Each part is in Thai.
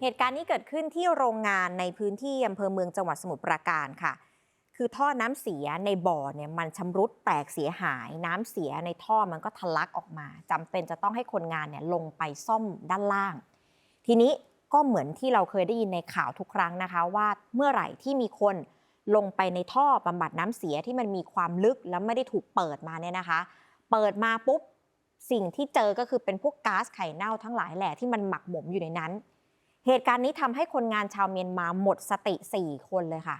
เหตุการณ์นี้เกิดขึ้นที่โรงงานในพื้นที่อำเภอเมืองจังหวัดสมุทรปราการค่ะ คือท่อน้ำเสียในบ่อเนี่ยมันชำรุดแตกเสียหาย น้ำเสียในท่อมันก็ทะลักออกมาจำเป็นจะต้องให้คนงานเนี่ยลงไปซ่อมด้านล่าง ทีนี้ก็เหมือนที่เราเคยได้ยินในข่าวทุกครั้งนะคะ ว่าเมื่อไหร่ที่มีคนลงไปในท่อบำบัดน้ำเสียที่มันมีความลึกแล้วไม่ได้ถูกเปิดมาเนี่ยนะคะ เปิดมาปุ๊บสิ่งที่เจอก็คือเป็นพวกก๊าซไข่เน่าทั้งหลายแหละที่มันหมักหมมอยู่ในนั้น เหตุการณ์นี้ทำให้คนงานชาวเมียนมาหมดสติ 4 คนเลยค่ะ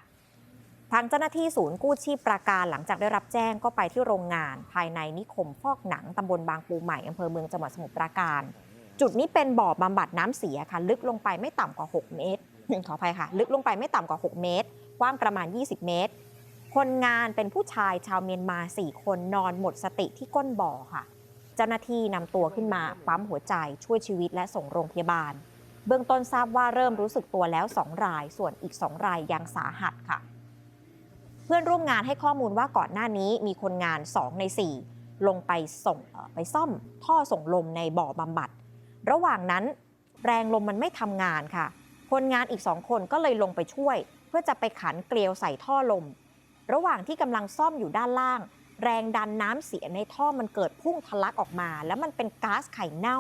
ทางเจ้าหน้าที่ศูนย์กู้ชีพปราการหลังจากได้รับแจ้งก็ไปที่โรงงาน ภายในนิคมฟอกหนังตำบลบางปูใหม่อำเภอเมืองจังหวัดสมุทรปราการ จุดนี้เป็นบ่อบำบัดน้ำเสียค่ะ ลึกลงไปไม่ต่ำกว่า 6 เมตรขออภัยค่ะ ลึกลงไปไม่ต่ำกว่า 6 เมตร กว้างประมาณ 20 เมตร คนงานเป็นผู้ชายชาวเมียนมา 4 คนนอนหมดสติที่ก้นบ่อค่ะ เจ้าหน้าที่นำตัวขึ้นมาปั๊มหัวใจช่วยชีวิตและส่งโรงพยาบาล เบื้องต้นทราบว่าเริ่มรู้สึกตัวแล้ว 2 ราย ส่วนอีก 2 รายยังสาหัสค่ะ เพื่อนร่วมงานให้ข้อมูลว่าก่อนหน้านี้มีคนงาน 2 ใน 4 ลงไปส่งไปซ่อมท่อส่งลมในบ่อบำบัด ระหว่างนั้นแรงลมมันไม่ทำงานค่ะ คนงานอีกสองคนก็เลยลงไปช่วย เพื่อจะไปขันเกลียวใส่ท่อลม ระหว่างที่กำลังซ่อมอยู่ด้านล่าง แรงดันน้ำเสียในท่อมันเกิดพุ่งทะลักออกมา แล้วมันเป็นก๊าซไข่เน่า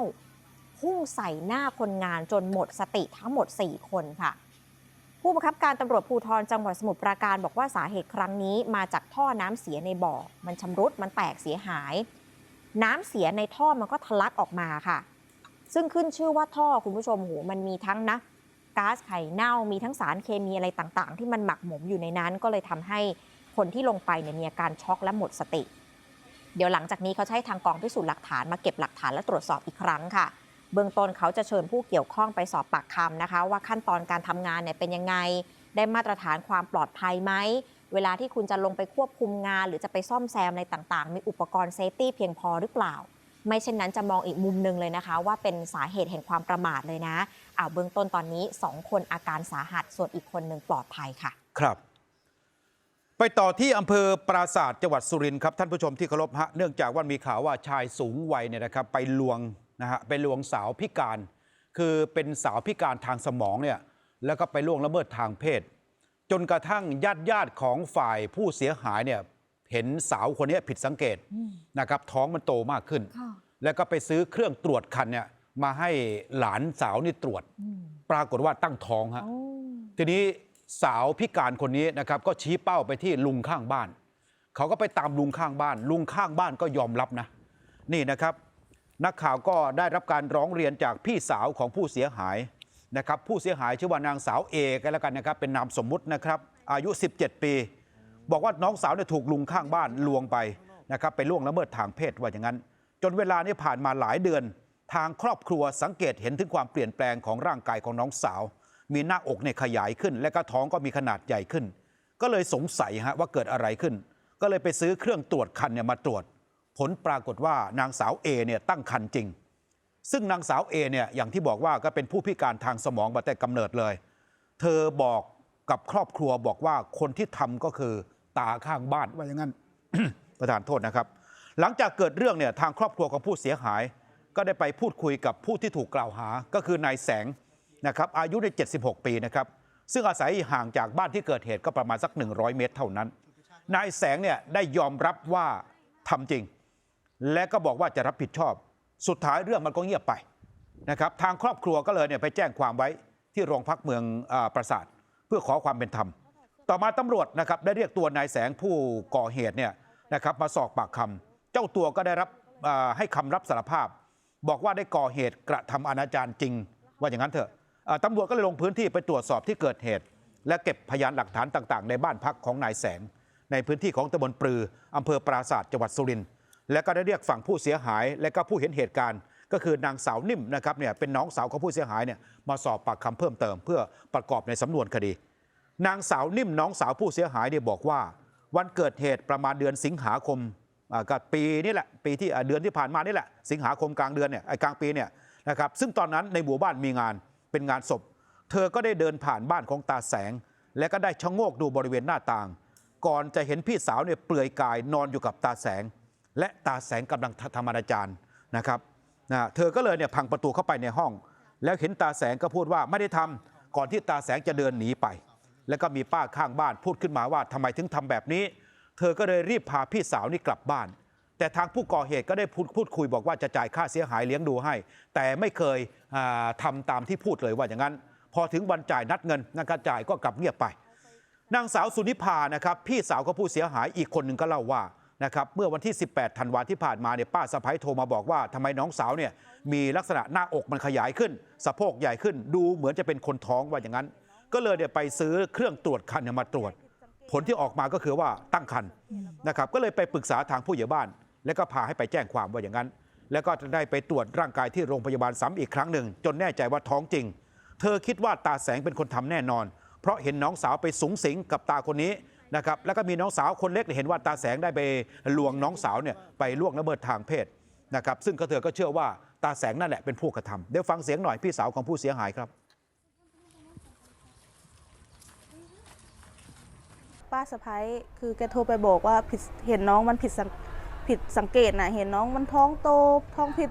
พุ่งใส่หน้าคนงานจนหมดสติทั้งหมด 4 คนค่ะ ผู้บังคับการตำรวจภูธรจังหวัดสมุทรปราการบอกว่าสาเหตุครั้งนี้มาจากท่อน้ำเสียในบ่อ มันชำรุดมันแตกเสียหาย น้ำเสียในท่อมันก็ทะลักออกมาค่ะ ซึ่งขึ้นชื่อว่าท่อคุณผู้ชมโหมันมีทั้งนะก๊าซไข่เน่ามีทั้งสารเคมีอะไรต่างๆ ที่มันหมักหมมอยู่ในนั้นก็เลยทำให้คนที่ลงไปเนี่ยมีอาการช็อกและหมดสติ เดี๋ยวหลังจากนี้เขาจะให้ทางกองพิสูจน์หลักฐานมาเก็บหลักฐานและตรวจสอบอีกครั้งค่ะ เบื้องต้นเขาจะเชิญผู้เกี่ยวข้องไปสอบปากคำนะคะ ว่าขั้นตอนการทำงานเนี่ยเป็นยังไง ได้มาตรฐานความปลอดภัยไหม เวลาที่คุณจะลงไปควบคุมงาน หรือจะไปซ่อมแซมอะไรต่างๆ มีอุปกรณ์เซฟตี้เพียงพอหรือเปล่า ไม่เช่นนั้นจะมองอีกมุมหนึ่งเลยนะคะ ว่าเป็นสาเหตุแห่งความประมาทเลยนะอ่าเบื้องต้นตอนนี้ 2 คนอาการสาหัสส่วนอีกคนหนึ่งปลอดภัยค่ะ ครับไปต่อที่อำเภอปราศาสตร์จังหวัดสุรินทร์ครับท่านผู้ชมที่เคารพฮะเนื่องจากว่ามีข่าวว่าชายสูงวัยเนี่ยนะครับไปลวง นะฮะไปลวงสาวพิการ คือเป็นสาวพิการทางสมองเนี่ยแล้วก็ไปล่วงละเมิดทางเพศ จนกระทั่งญาติญาติๆของฝ่ายผู้เสียหายเนี่ยเห็นสาวคนนี้ผิดสังเกตนะครับท้องมันโตมากขึ้น แล้วก็ไปซื้อเครื่องตรวจคันเนี่ยมาให้หลานสาวนี่ตรวจ ปรากฏว่าตั้งท้องฮะทีนี้สาวพิการคนนี้นะครับก็ชี้เป้าไปที่ลุงข้างบ้าน เขาก็ไปตามลุงข้างบ้าน ลุงข้างบ้านก็ยอมรับนะ นี่นะครับ นักข่าวก็ได้รับการร้องเรียนจากพี่สาวของผู้เสียหายนะครับผู้เสียหายชื่อว่านางสาวเอกันแล้วกันนะครับเป็นนามสมมุตินะครับอายุ 17 ปี บอกว่าน้องสาวเนี่ยถูกลุงข้างบ้านลวงไปนะครับไปล่วงละเมิดทางเพศว่าอย่างนั้น จนเวลานี้ผ่านมาหลายเดือน ทางครอบครัวสังเกตเห็นถึงความเปลี่ยนแปลงของร่างกายของน้องสาว มีหน้าอกเนี่ยขยายขึ้น และก็ท้องก็มีขนาดใหญ่ขึ้น ก็เลยสงสัยฮะว่าเกิดอะไรขึ้น ก็เลยไปซื้อเครื่องตรวจคันเนี่ยมาตรวจ ผลปรากฏว่านางสาวเอเนี่ยตั้งคันจริง ซึ่งนางสาวเอเนี่ยอย่างที่บอกว่าก็เป็นผู้พิการทางสมองมาแต่กำเนิดเลย เธอบอกกับครอบครัวบอกว่าคนที่ทำก็คือตาข้างบ้านว่าอย่างนั้นประธานโทษนะครับ หลังจากเกิดเรื่องเนี่ยทางครอบครัวของผู้เสียหาย ก็ได้ไปพูดคุยกับผู้ที่ถูกกล่าวหา ก็คือนายแสงนะครับอายุใน 76 ปีนะครับซึ่งอาศัยห่างจากบ้านที่เกิดเหตุก็ประมาณสัก 100 เมตรเท่านั้น นายแสงเนี่ยได้ยอมรับว่าทำจริง และก็บอกว่าจะรับผิดชอบ สุดท้ายเรื่องมันก็เงียบไปนะครับทางครอบครัวก็เลยเนี่ยไปแจ้งความไว้ที่โรงพักเมืองอปราสาทเพื่อขอความเป็นธรรม ต่อมาตำรวจนะครับได้เรียกตัวนายแสงผู้ก่อเหตุเนี่ยนะครับมาสอบปากคำเจ้าตัวก็ได้รับให้คำรับสารภาพ บอกว่าได้ก่อเหตุกระทำอนาจารจริง ว่าอย่างนั้นเถอะตำรวจก็เลยลงพื้นที่ไปตรวจสอบที่เกิดเหตุ และเก็บพยานหลักฐานต่าง ๆ ในบ้านพักของนายแสง ในพื้นที่ของตำบลปลืออำเภอปราศาสตร์จังหวัดสุรินทร์ และก็ได้เรียกฝั่งผู้เสียหาย และก็ผู้เห็นเหตุการณ์ ก็คือนางสาวนิ่มนะครับเนี่ยเป็นน้องสาวของผู้เสียหายเนี่ยมาสอบปากคำเพิ่มเติม เพื่อประกอบในสำนวนคดี นางสาวนิ่มน้องสาวผู้เสียหายเนี่ยบอกว่า วันเกิดเหตุประมาณเดือนสิงหาคมอ่าก็ปีนี่แหละปีที่เดือนที่ผ่านมานี่แหละ สิงหาคมกลางเดือนเนี่ยไอ้กลางปีเนี่ยนะครับซึ่งตอนนั้นในหมู่บ้านมีงานเป็นงานศพ เธอก็ได้เดินผ่านบ้านของตาแสง และก็ได้ชะโงกดูบริเวณหน้าต่าง ก่อนจะเห็นพี่สาวเนี่ยเปลือยกายนอนอยู่กับตาแสง และตาแสงกำลังทำอนาจารนะครับนะเธอก็เลยเนี่ยพังประตูเข้าไปในห้อง แล้วเห็นตาแสงก็พูดว่าไม่ได้ทำก่อนที่ตาแสงจะเดินหนีไป แล้วก็มีป้าข้างบ้านพูดขึ้นมาว่าทำไมถึงทำแบบนี้ เธอก็เลยรีบพาพี่สาวนี่กลับบ้าน แต่ทางผู้ก่อเหตุก็ได้พูดพูดคุยบอกว่าจะจ่ายค่าเสียหายเลี้ยงดูให้ แต่ไม่เคยทำาตามที่พูดเลยว่าอย่างนั้น พอถึงวันจ่ายนัดเงินนักจ่ายก็กลับเงียบไปนางสาวสุนิพานะครับพี่สาวของผู้เสียหายอีกคนหนึ่งก็เล่าว่า นะครับเมื่อวันที่ 18 ธันวาที่ผ่านมาเนี่ยป้าสะพ้ยโทรมาบอกว่าทำไมน้องสาวเนี่ยมีลักษณะหน้าอกมันขยายขึ้น สะโพกใหญ่ขึ้น ดูเหมือนจะเป็นคนท้องว่าอย่างนั้น ก็เลยเดี๋ยวไปซื้อเครื่องตรวจคันเนี่ยมาตรวจ ผลที่ออกมาก็คือว่าตั้งคันนะครับก็เลยไปปรึกษาทางผู้ใหญ่บ้าน แล้วก็พาให้ไปแจ้งความว่าอย่างนั้น แล้วก็ได้ไปตรวจร่างกายที่โรงพยาบาลซ้ำอีกครั้งหนึ่ง จนแน่ใจว่าท้องจริง เธอคิดว่าตาแสงเป็นคนทำแน่นอน เพราะเห็นน้องสาวไปสูงสิงกับตาคนนี้ นะครับแล้วก็มีน้องสาวคนเล็กเห็นว่าตาแสงได้ไปลวงน้องสาวเนี่ยไปล่วงละเมิดทางเพศนะครับซึ่งก็เธอก็เชื่อว่าตาแสงนั่นแหละเป็นผู้กระทำเดี๋ยวฟังเสียงหน่อยพี่สาวของผู้เสียหายครับป้าสะพ้ายคือแกโทรไปบอกว่าผิดเห็นน้องมันผิดสังผิดสังเกตนะเห็นน้องมันท้องโตท้องผิด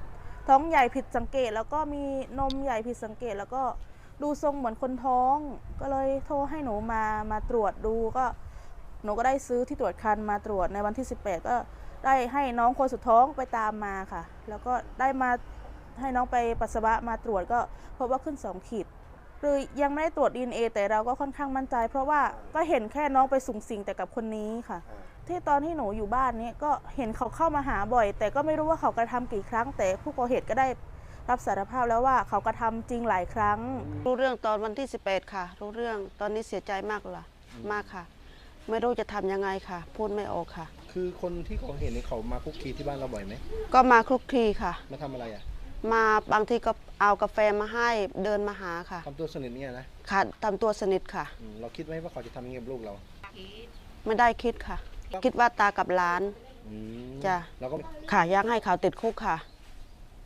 ท้องใหญ่ผิดสังเกต แล้วก็มีนมใหญ่ผิดสังเกต แล้วก็ดูทรงเหมือนคนท้อง ก็เลยโทรให้หนูมามาตรวจดูก็ หนูก็ได้ซื้อที่ตรวจคันมาตรวจในวันที่ 18 ก็ได้ให้น้องคนสุดท้องไปตามมาค่ะ แล้วก็ได้มาให้น้องไปปัสสาวะมาตรวจก็พบว่าขึ้น 2 ขีดคือยังไม่ได้ตรวจ DNA แต่เราก็ค่อนข้างมั่นใจ เพราะว่าก็เห็นแค่น้องไปสุ่งสิงแต่กับคนนี้ค่ะ ที่ตอนที่หนูอยู่บ้านนี้ก็เห็นเขาเข้ามาหาบ่อย แต่ก็ไม่รู้ว่าเขากระทำกี่ครั้ง แต่ผู้ก่อเหตุก็ได้รับสารภาพแล้วว่าเขากระทำจริงหลายครั้ง รู้เรื่องตอนวันที่ 18 ค่ะ รู้เรื่องตอนนี้เสียใจมากเลยมากค่ะ ไม่รู้จะทำยังไงค่ะ พูดไม่ออกค่ะ คือคนที่ก่อเหตุนี่เขามาคุกคีที่บ้านเราบ่อยไหมก็มาคลุกคลีค่ะ มาทำอะไรอะมาบางทีก็เอากาแฟมาให้เดินมาหาค่ะทำตัวสนิทเนี่ยนะค่ะทำตัวสนิทค่ะ อืมเราคิดไหมว่าเขาจะทำอย่างนี้กับลูกเราไม่ได้คิดค่ะ คิดว่าตากับหลาน อืมจ้ะ เราก็ค่ะยังให้เขาติดคุกค่ะ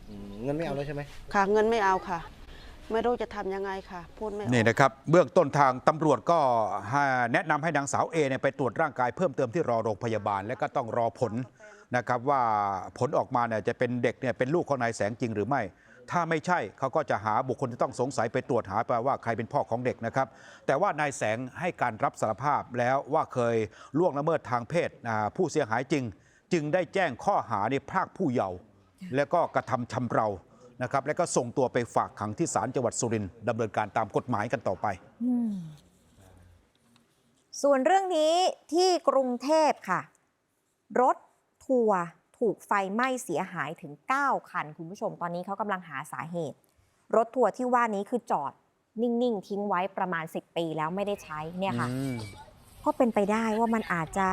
อืมเงินไม่เอาแล้วใช่ไหมค่ะ เงินไม่เอาค่ะ ไม่รู้จะทำยังไงค่ะพูดไม่ออกนี่นะครับ เบื้องต้นทางตำรวจก็ให้แนะนำให้นางสาวเอเนี่ยไปตรวจร่างกายเพิ่มเติมที่รอโรงพยาบาล และก็ต้องรอผลนะครับว่าผลออกมาเนี่ยจะเป็นเด็กเนี่ยเป็นลูกของนายแสงจริงหรือไม่ ถ้าไม่ใช่เขาก็จะหาบุคคลที่ต้องสงสัยไปตรวจหาไปว่าใครเป็นพ่อของเด็กนะครับ แต่ว่านายแสงให้การรับสารภาพแล้วว่าเคยล่วงละเมิดทางเพศอ่าผู้เสียหายจริง จึงได้แจ้งข้อหาในพรากผู้เยาว์และก็กระทำชำเรา นะครับและก็ส่งตัวไปฝากขังที่ศาลจังหวัดสุรินทร์ดำเนินการตามกฎหมายกันต่อไป ส่วนเรื่องนี้ที่กรุงเทพค่ะ รถทัวร์ถูกไฟไหม้เสียหายถึง 9 คัน คุณผู้ชมตอนนี้เขากำลังหาสาเหตุ รถทัวร์ที่ว่านี้คือจอด นิ่ง ๆ ทิ้งไว้ประมาณ 10 ปีแล้วไม่ได้ใช้เนี่ยค่ะ ก็เป็นไปได้ว่ามันอาจจะ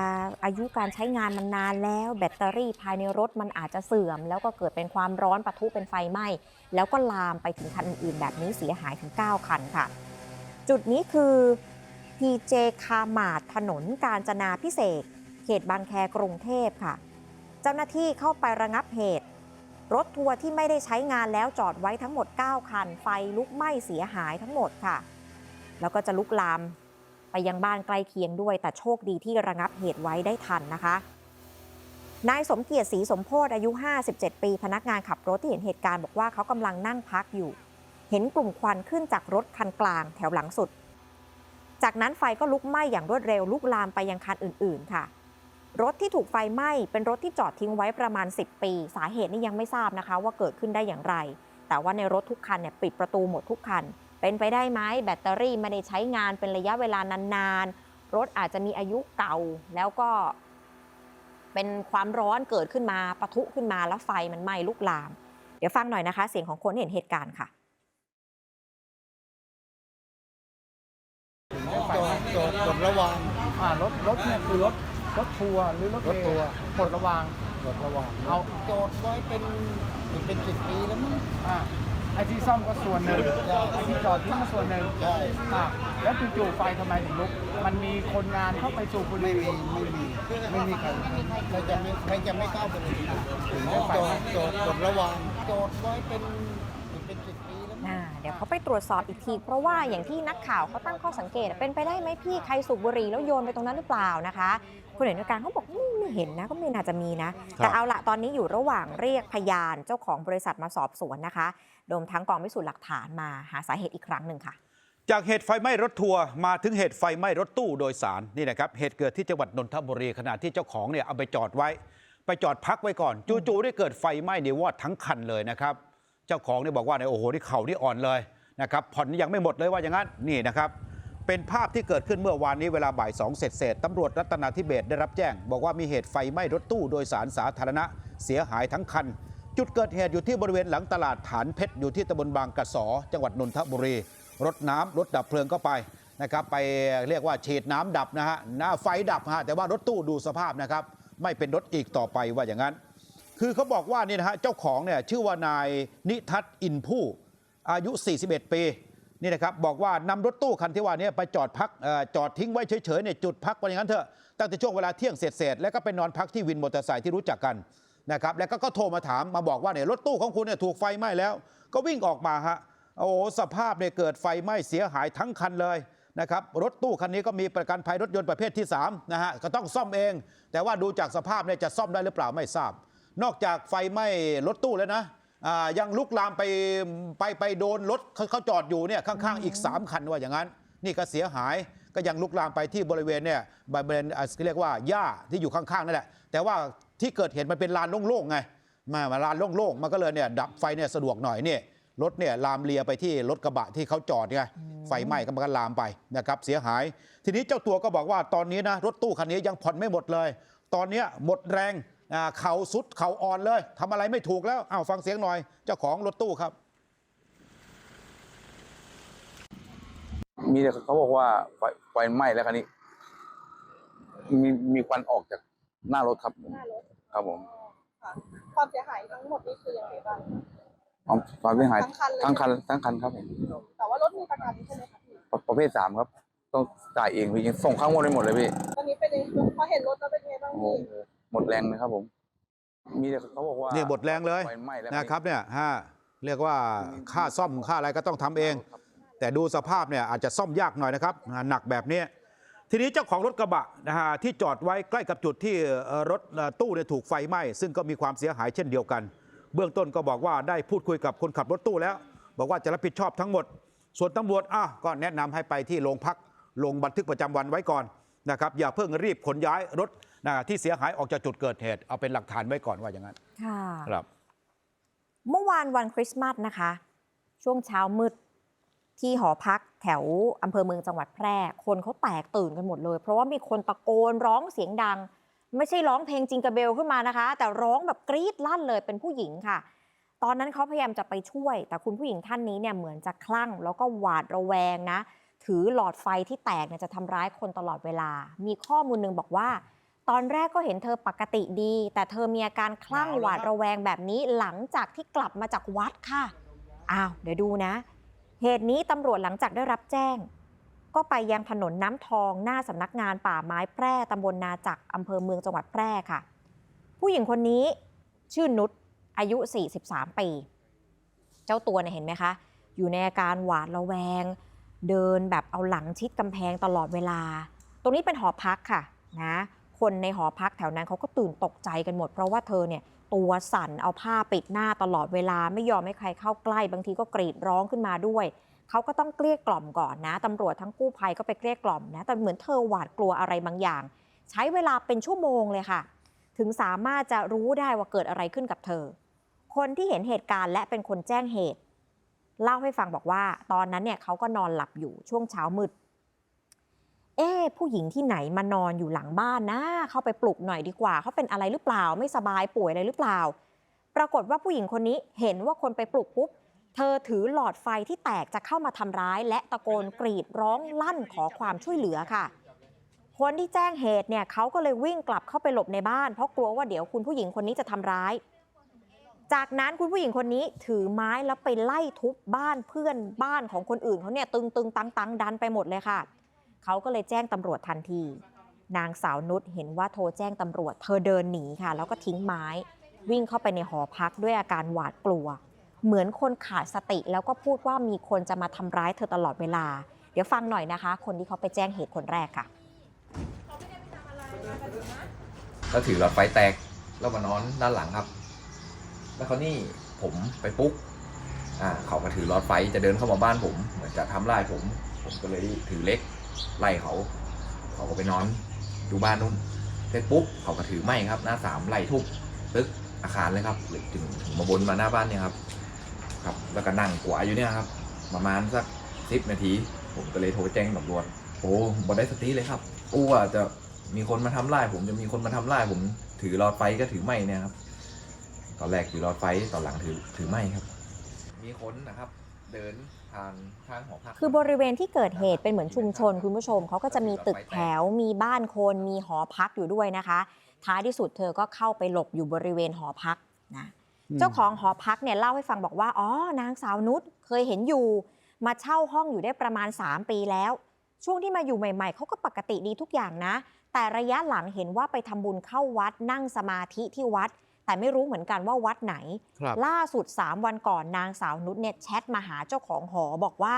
อายุการใช้งานมันนานแล้ว แบตเตอรี่ภายในรถมันอาจจะเสื่อม แล้วก็เกิดเป็นความร้อนปะทุเป็นไฟไหม้แล้วก็ลามไปถึงคันอื่นๆ แบบนี้เสียหายถึง 9 คันค่ะ จุดนี้คือ PJ คามาดถนนกาญจนาพิเศษ เขตบางแคกรุงเทพค่ะ เจ้าหน้าที่เข้าไประงับเหตุ รถทัวร์ที่ไม่ได้ใช้งานแล้วจอดไว้ทั้งหมด 9 คัน ไฟลุกไหม้เสียหายทั้งหมดค่ะ แล้วก็จะลุกลาม ยังบ้านใกล้เคียงด้วย แต่โชคดีที่ระงับเหตุไว้ได้ทันนะคะนายสมเกียรติศรีสมโพธอายุ 57 ปี พนักงานขับรถที่เห็นเหตุการณ์บอกว่าเขากำลังนั่งพักอยู่ เห็นกลุ่มควันขึ้นจากรถคันกลางแถวหลังสุด จากนั้นไฟก็ลุกไหม้อย่างรวดเร็วลุกลามไปยังคันอื่น ๆ ค่ะ รถที่ถูกไฟไหม้เป็นรถที่จอดทิ้งไว้ประมาณ 10 ปี สาเหตุนี่ยังไม่ทราบนะคะ ว่าเกิดขึ้นได้อย่างไร แต่ว่าในรถทุกคันเนี่ยปิดประตูหมดทุกคัน เป็นไปได้ไหมแบตเตอรี่ไม่ได้ใช้งานเป็นระยะเวลานานๆ รถอาจจะมีอายุเก่าแล้วก็เป็นความร้อนเกิดขึ้นมาปะทุขึ้นมาแล้วไฟมันไหม้ลุกลาม เดี๋ยวฟังหน่อยนะคะ เสียงของคนที่เห็นเหตุการณ์ค่ะจอดจอดจอดระวังอ่ารถรถเนี่ยคือรถรถทัวร์หรือรถรถทัวร์ปลดระวางจอดระวังเอาจอดไว้เป็นเป็นสิบปีแล้วมั้งอ่า ไอ้ที่ซ่อมก็ส่วนหนึ่งไอ้ที่จอดทิ้งก็ส่วนหนึ่งใช่ อ่าแล้วจู่ๆไฟทำไมถึงลุก มันมีคนงานเข้าไปสูบบุหไม่รี่ มีไม่มีไม่มีใครใครจะไม่ใครจะไม่เข้าไปเลยถึงจะจอดจอดจอดระวังจอดไว้เป็นเป็นสิบปีแล้วมั้งอ่าเดี๋ยวเขาไปตรวจสอบอีกที เพราะว่าอย่างที่นักข่าวเขาตั้งข้อสังเกต เป็นไปได้ไหมพี่ใครสูบบุหรี่แล้วโยนไปตรงนั้นหรือเปล่านะคะคุณเห็นด้วยการเขาบอกอืมไม่เห็นนะก็ไม่น่าจะมีนะ แต่เอาละตอนนี้อยู่ระหว่างเรียกพยานเจ้าของบริษัทมาสอบสวนนะคะ รวมทั้งกองพิสูจน์หลักฐานมาหาสาเหตุอีกครั้งหนึ่งค่ะ จากเหตุไฟไหม้รถทัวร์มาถึงเหตุไฟไหม้รถตู้โดยสารนี่นะครับเหตุเกิดที่จังหวัดนนทบุรีขณะที่เจ้าของเนี่ยเอาไปจอดไว้ ไปจอดพักไว้ก่อน จู่ๆได้เกิดไฟไหม้ในวอดทั้งคันเลยนะครับเจ้าของเนี่ยบอกว่าเนี่ยโอ้โหที่เข่านี่อ่อนเลยนะครับผ่อนยังไม่หมดเลยว่าอย่างนั้นนี่นะครับเป็นภาพที่เกิดขึ้นเมื่อวานนี้เวลาบ่ายสองเสร็จเสร็จตำรวจรัตนาธิเบศได้รับแจ้ง บอกว่ามีเหตุไฟไหม้รถตู้โดยสารสาธารณะเสียหายทั้งคัน จุดเกิดเหตุอยู่ที่บริเวณหลังตลาดฐานเพชรอยู่ที่ตำบลบางกระสอ จังหวัดนนทบุรี รถน้ำรถดับเพลิงก็ไปนะครับไปเรียกว่าฉีดน้ำดับนะฮะหน้าไฟดับฮะแต่ว่ารถตู้ดูสภาพนะครับ ไม่เป็นรถอีกต่อไปว่าอย่างนั้น คือเขาบอกว่านี่นะฮะเจ้าของเนี่ยชื่อว่านายนิทัศน์อินผู้อายุ 41 ปีนี่นะครับบอกว่านำรถตู้คันที่ว่านี้ไปจอดพักจอดทิ้งไว้เฉยๆเนี่ยจุดพักว่าอย่างนั้นเถอะตั้งแต่ช่วงเวลาเที่ยงเสร็จๆแล้วก็ไปนอนพักที่วินมอเตอร์ไซค์ที่รู้จักกัน นะครับแล้วก็ก็โทรมาถามมาบอกว่าเนี่ยรถตู้ของคุณเนี่ยถูกไฟไหม้แล้ว ก็วิ่งออกมาฮะโอ้โหสภาพเนี่ยเกิดไฟไหม้เสียหายทั้งคันเลยนะครับรถตู้คันนี้ก็มีประกันภัยรถยนต์ประเภทที่3นะฮะก็ต้องซ่อมเอง แต่ว่าดูจากสภาพเนี่ยจะซ่อมได้หรือเปล่าไม่ทราบ นอกจากไฟไหม้รถตู้แล้วนะยังลุกลามไปไปไปโดนรถเขาเขาจอดอยู่เนี่ยข้างๆอีก 3 คันว่าอย่างนั้น นี่ก็เสียหาย ก็ยังลุกลามไปที่บริเวณเนี่ยบริเวณอ่าเรียกว่าหญ้าที่อยู่ข้างๆนั่นแหละแต่ว่าที่เกิดเหตุมันเป็นลานโล่งๆไงมามาลานโล่งๆมันก็เลยเนี่ยดับไฟเนี่ยสะดวกหน่อยเนี่ยรถเนี่ยลามเลียไปที่รถกระบะที่เขาจอดไงไฟไหม้ก็มันก็ลามไปนะครับเสียหาย ทีนี้เจ้าตัวก็บอกว่าตอนนี้นะรถตู้คันนี้ยังผ่อนไม่หมดเลย ตอนเนี้ยหมดแรงอ่าเข่าสุดเข่าอ่อนเลยทำอะไรไม่ถูกแล้วอ้าวฟังเสียงหน่อยเจ้าของรถตู้ครับ มีแต่เขาบอกว่าไฟไฟไหม้แล้วคันนี้ มีมีควันออกจากหน้ารถครับหน้ารถครับผมค่ะความเสียหายทั้งหมดนี่คือยังไงบ้างความความเสียหายทั้งคันเลยทั้งคันทั้งคันครับผมแต่ว่ารถมีประกันใช่ไหมคะพี่ประประเภทสามครับ ต้องจ่ายเองพี่ยังส่งข้างบนไปหมดเลยพี่ตอนนี้เป็นยังไงพอเห็นรถแล้วเป็นยังไงบ้างโอ้โหพี่หมดแรงเลยครับผม มีแต่เขาบอกว่านี่หมดแรงเลยไฟไหม้แล้วนะครับเนี่ยฮะเรียกว่าค่าซ่อมค่าอะไรก็ต้องทำเอง แต่ดูสภาพเนี่ยอาจจะซ่อมยากหน่อยนะครับอ่าหนักแบบนี้ทีนี้เจ้าของรถกระบะนะฮะที่จอดไว้ใกล้กับจุดที่เอ่อรถเอ่อตู้เนี่ยถูกไฟไหม้ซึ่งก็มีความเสียหายเช่นเดียวกัน เบื้องต้นก็บอกว่าได้พูดคุยกับคนขับรถตู้แล้ว บอกว่าจะรับผิดชอบทั้งหมด ส่วนตำรวจอะก็แนะนำให้ไปที่โรงพักลงบันทึกประจำวันไว้ก่อนนะครับอย่าเพิ่งรีบขนย้ายรถนะที่เสียหายออกจากจุดเกิดเหตุ เอาเป็นหลักฐานไว้ก่อนว่าอย่างนั้นค่ะครับ เมื่อวานวันคริสต์มาสนะคะ ช่วงเช้ามืด ที่หอพักแถวอำเภอเมืองจังหวัดแพร่ คนเขาแตกตื่นกันหมดเลย เพราะว่ามีคนตะโกนร้องเสียงดัง ไม่ใช่ร้องเพลงจิงกระเบลขึ้นมานะคะ แต่ร้องแบบกรี๊ดลั่นเลยเป็นผู้หญิงค่ะ ตอนนั้นเขาพยายามจะไปช่วย แต่คุณผู้หญิงท่านนี้เนี่ยเหมือนจะคลั่ง แล้วก็หวาดระแวงนะ ถือหลอดไฟที่แตกเนี่ยจะทำร้ายคนตลอดเวลา มีข้อมูลหนึ่งบอกว่า ตอนแรกก็เห็นเธอปกติดี แต่เธอมีอาการคลั่งหวาดระแวงแบบนี้หลังจากที่กลับมาจากวัดค่ะอ้าวเดี๋ยวดูนะ เหตุนี้ตำรวจหลังจากได้รับแจ้ง ก็ไปยังถนนน้ำทองหน้าสำนักงานป่าไม้แพร่ตำบลนาจักอำเภอเมืองจังหวัดแพร่ค่ะ ผู้หญิงคนนี้ชื่อนุชอายุ 43 ปี เจ้าตัวเนี่ยเห็นไหมคะ อยู่ในอาการหวาดระแวง เดินแบบเอาหลังชิดกำแพงตลอดเวลา ตรงนี้เป็นหอพักค่ะนะ คนในหอพักแถวนั้นเขาก็ตื่นตกใจกันหมด เพราะว่าเธอเนี่ยตัวสั่นเอาผ้าปิดหน้าตลอดเวลาไม่ยอมให้ใครเข้าใกล้ บางทีก็กรีดร้องขึ้นมาด้วยเขาก็ต้องเกลี้ยกล่อมก่อนนะตำรวจทั้งกู้ภัยก็ไปเกลี้ยกล่อมนะแต่เหมือนเธอหวาดกลัวอะไรบางอย่าง ใช้เวลาเป็นชั่วโมงเลยค่ะ ถึงสามารถจะรู้ได้ว่าเกิดอะไรขึ้นกับเธอ คนที่เห็นเหตุการณ์และเป็นคนแจ้งเหตุ เล่าให้ฟังบอกว่า ตอนนั้นเนี่ยเขาก็นอนหลับอยู่ช่วงเช้ามืด เอ๊ผู้หญิงที่ไหนมานอนอยู่หลังบ้านนะ เข้าไปปลุกหน่อยดีกว่าเขาเป็นอะไรหรือเปล่า ไม่สบายป่วยอะไรหรือเปล่า ปรากฏว่าผู้หญิงคนนี้เห็นว่าคนไปปลุกปุ๊บเธอถือหลอดไฟที่แตกจะเข้ามาทำร้าย และตะโกนกรีดร้องลั่นขอความช่วยเหลือค่ะ คนที่แจ้งเหตุเนี่ยเขาก็เลยวิ่งกลับเข้าไปหลบในบ้าน เพราะกลัวว่าเดี๋ยวคุณผู้หญิงคนนี้จะทำร้าย จากนั้นคุณผู้หญิงคนนี้ถือไม้แล้วไปไล่ทุบบ้านเพื่อนบ้านของคนอื่นเขาเนี่ยตึงตึงตังตังดันไปหมดเลยค่ะ เขาก็เลยแจ้งตำรวจทันที นางสาวนุชเห็นว่าโทรแจ้งตำรวจ เธอเดินหนีค่ะ แล้วก็ทิ้งไม้ วิ่งเข้าไปในหอพักด้วยอาการหวาดกลัว เหมือนคนขาดสติแล้วก็พูดว่ามีคนจะมาทำร้ายเธอตลอดเวลา เดี๋ยวฟังหน่อยนะคะ คนที่เขาไปแจ้งเหตุคนแรกค่ะแล้วถือหลอดไฟแตกแล้วมานอนด้านหลังครับ แล้วเขานี่ผมไปปุ๊กอ่าเขาก็ถือหลอดไฟจะเดินเข้ามาบ้านผม เหมือนจะทำร้ายผม ผมก็เลยถือเล็ก ไล่เขาเขาก็ไปนอนดูบ้านนู้นเสร็จปุ๊บเขาก็ถือไม้ครับ หน้าสามไล่ทุบตึกอาคารเลยครับถึงถึงมาบนมาหน้าบ้านเนี่ยครับ ครับ แล้วก็นั่งกวาดอยู่เนี่ยครับ ประมาณสักสิบนาที ผมก็เลยโทรแจ้งตำรวจโอ้บอได้สติเลยครับอู้ว่าจะมีคนมาทำร้ายผมจะมีคนมาทำร้ายผมถือหลอดไฟก็ถือไม้เนี่ยครับ ตอนแรกถือหลอดไฟตอนหลังถือถือไม้ครับ มีคนนะครับ เดินผ่านทางหอพัก คือบริเวณที่เกิดเหตุเป็นเหมือนชุมชนคุณผู้ชมเขาก็จะมีตึกแถวมีบ้านคนมีหอพักอยู่ด้วยนะคะ ท้ายที่สุดเธอก็เข้าไปหลบอยู่บริเวณหอพักนะอืมเจ้าของหอพักเนี่ยเล่าให้ฟังบอกว่าอ๋อนางสาวนุชเคยเห็นอยู่ มาเช่าห้องอยู่ได้ประมาณ 3 ปีแล้ว ช่วงที่มาอยู่ใหม่ ๆเขาก็ปกติดีทุกอย่างนะ แต่ระยะหลังเห็นว่าไปทำบุญเข้าวัดนั่งสมาธิที่วัด แต่ไม่รู้เหมือนกันว่าวัดไหนครับล่าสุด 3 วันก่อนนางสาวนุชเนี่ยแชทมาหาเจ้าของหอบอกว่า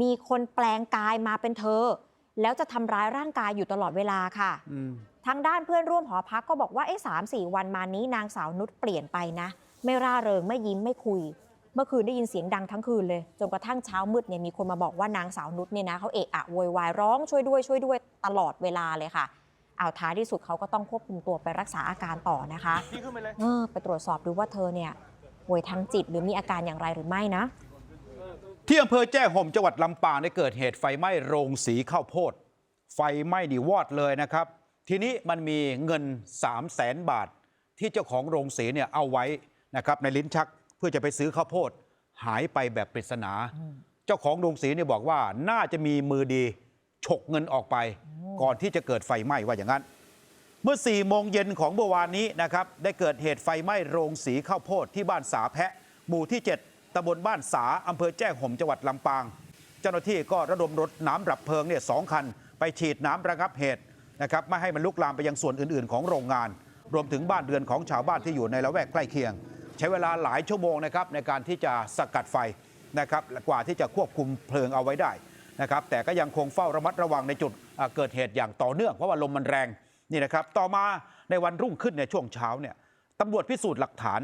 มีคนแปลงกายมาเป็นเธอ แล้วจะทำร้ายร่างกายอยู่ตลอดเวลาค่ะอืมทางด้านเพื่อนร่วมหอพักก็บอกว่าไอ้สามสี่วันมานี้นางสาวนุชเปลี่ยนไปนะ ไม่ร่าเริงไม่ยิ้มไม่คุย เมื่อคืนได้ยินเสียงดังทั้งคืนเลยจนกระทั่งเช้ามืดเนี่ยมีคนมาบอกว่านางสาวนุชเนี่ยนะเขาเอะอะโวยวายร้องช่วยด้วยช่วยด้วยตลอดเวลาเลยค่ะ เอาท้ายที่สุดเขาก็ต้องควบคุมตัวไปรักษาอาการต่อนะคะเออไปตรวจสอบดูว่าเธอเนี่ยป่วยทางจิตหรือมีอาการอย่างไรหรือไม่นะ ที่อำเภอแจ้ห่มจังหวัดลำปางได้เกิดเหตุไฟไหม้โรงสีข้าวโพด ไฟไหม้ดีวอดเลยนะครับ ทีนี้มันมีเงิน 3 0 0แสนบาท ที่เจ้าของโรงสีเนี่ยเอาไว้นะครับในลิ้นชักเพื่อจะไปซื้อข้าวโพด หายไปแบบปริศนา เจ้าของโรงสีเนี่ยบอกว่าน่าจะมีมือดี ฉกเงินออกไป ก่อนที่จะเกิดไฟไหม้ว่าอย่างนั้น เมื่อ4โมงเย็นของเมื่อวานนี้นะครับได้เกิดเหตุไฟไหม้โรงสีข้าวโพดที่บ้านสาแพะ หมู่ที่ 7ตำบลบ้านสาอำเภอแจ้ห่มจังหวัดลำปาง เจ้าหน้าที่ก็ระดมรถน้ำดับเพลิงเนี่ยสองคัน ไปฉีดน้ำระงับเหตุนะครับไม่ให้มันลุกลามไปยังส่วนอื่นๆ ของโรงงาน รวมถึงบ้านเรือนของชาวบ้านที่อยู่ในละแวกใกล้เคียง ใช้เวลาหลายชั่วโมงนะครับในการที่จะสกัดไฟนะครับกว่าที่จะควบคุมเพลิงเอาไว้ได้ นะครับแต่ก็ยังคงเฝ้าระมัดระวังในจุดเกิดเหตุอย่างต่อเนื่องเพราะว่าลมมันแรงนี่นะครับต่อมาในวันรุ่งขึ้นในช่วงเช้าเนี่ยตำรวจพิสูจน์หลักฐาน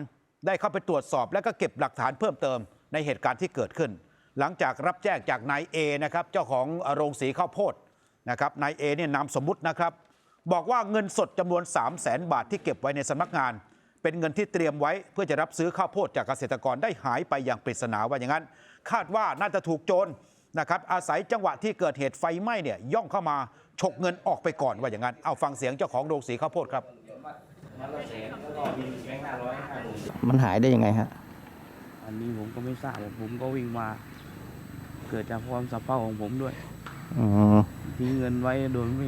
ได้เข้าไปตรวจสอบ และก็เก็บหลักฐานเพิ่มเติมในเหตุการณ์ที่เกิดขึ้น หลังจากรับแจ้งจากนายเอนะครับเจ้าของโรงสีข้าวโพดนะครับนายเอเนี่ยนามสมมุตินะครับ บอกว่าเงินสดจำนวน 3 0 0แสนบาทที่เก็บไว้ในสำนักงาน เป็นเงินที่เตรียมไว้เพื่อจะรับซื้อข้าวโพดจากเกษตรกรได้หายไปอย่างปริศนาว่าอย่างนั้น คาดว่าน่าจะถูกโจร นะครับอาศัยจังหวะที่เกิดเหตุไฟไหม้เนี่ยย่องเข้ามาฉกเงินออกไปก่อนว่าอย่างนั้น เอาฟังเสียงเจ้าของโรงสีข้าวโพดครับ มันหายได้ยังไงฮะ อันนี้ผมก็ไม่ทราบผมก็วิ่งมา เกิดจากความสับเพร่าของผมด้วยอ๋อทิ้งเงินไว้โดยไม่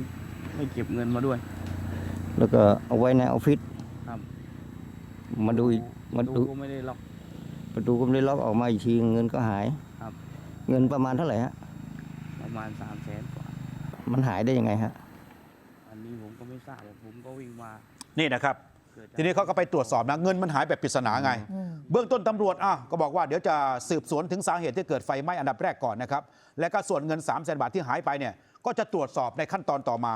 ไม่เก็บเงินมาด้วย แล้วก็เอาไว้ในออฟฟิศครับมาดูอีกมาดูก็ไม่ได้ล็อกประตูก็ไม่ได้ล็อกออกมาอีกทีเงินก็หายครับ เงินประมาณเท่าไหร่ฮะ ประมาณสามแสนกว่า มันหายได้ยังไงฮะ อันนี้ผมก็ไม่ทราบผมก็วิ่งมานี่นะครับ เกิดจทีนี้เขาก็ไปตรวจสอบนะ เงินมันหายแบบปริศนาไง เบื้องต้นตำรวจอะก็บอกว่าเดี๋ยวจะสืบสวนถึงสาเหตุที่เกิดไฟไหม้อันดับแรกก่อนนะครับ และก็ส่วนเงิน3 0 0แสนบาทที่หายไปเนี่ยก็จะตรวจสอบในขั้นตอนต่อมา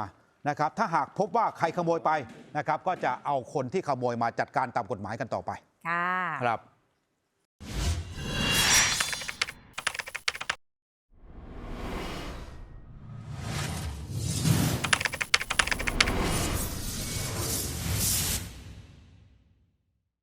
นะครับ ถ้าหากพบว่าใครขโมยไปนะครับ ก็จะเอาคนที่ขโมยมาจัดการตามกฎหมายกันต่อไปค่ะ ครับ